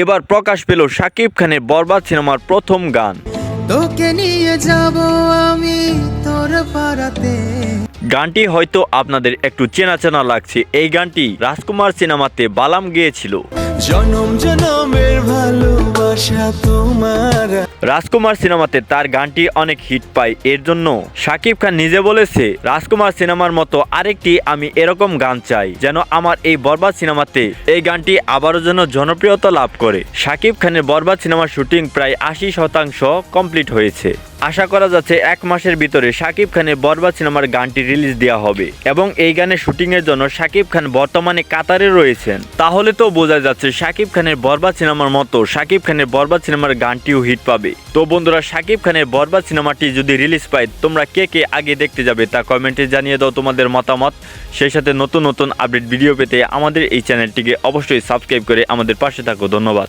এবার প্রকাশ পেল শাকিব খানের বরবাদ সিনেমার প্রথম গান। তোকে নিয়ে যাব আমি তোর পাড়াতে। গানটি হয়তো আপনাদের একটু চেনা চেনা লাগছে। এই গানটি রাজকুমার সিনেমাতে বালাম গিয়েছিল। জনম জনমের ভালোবাসা তোমার রাজকুমার সিনেমাতে তার গানটি অনেক হিট পায়। এর জন্য শাকিব খান নিজে বলেছে, রাজকুমার সিনেমার মতো আরেকটি আমি এরকম গান চাই যেন আমার এই বরবাদ সিনেমাতে এই গানটি আবারও যেন জনপ্রিয়তা লাভ করে। শাকিব খানের বরবাদ সিনেমার শুটিং প্রায় আশি শতাংশ কমপ্লিট হয়েছে। আশা করা যাচ্ছে এক মাসের ভিতরে শাকিব খানের বরবাদ সিনেমার গানটি রিলিজ দেওয়া হবে এবং এই গানের শুটিং এর জন্য শাকিব খান বর্তমানে কাতারে রয়েছেন। তাহলে তো বোঝা যাচ্ছে শাকিব খানের বরবাদ সিনেমার মতো শাকিব খানের বরবাদ সিনেমার গানটিও হিট পাবে। তো বন্ধুরা, শাকিব খানের বরবাদ সিনেমাটি যদি রিলিজ পায়, তোমরা কে কে আগে দেখতে যাবে তা কমেন্টে জানিয়ে দাও তোমাদের মতামত। সেই সাথে নতুন নতুন আপডেট ভিডিও পেতে আমাদের এই চ্যানেলটিকে অবশ্যই সাবস্ক্রাইব করে আমাদের পাশে থাকো। ধন্যবাদ।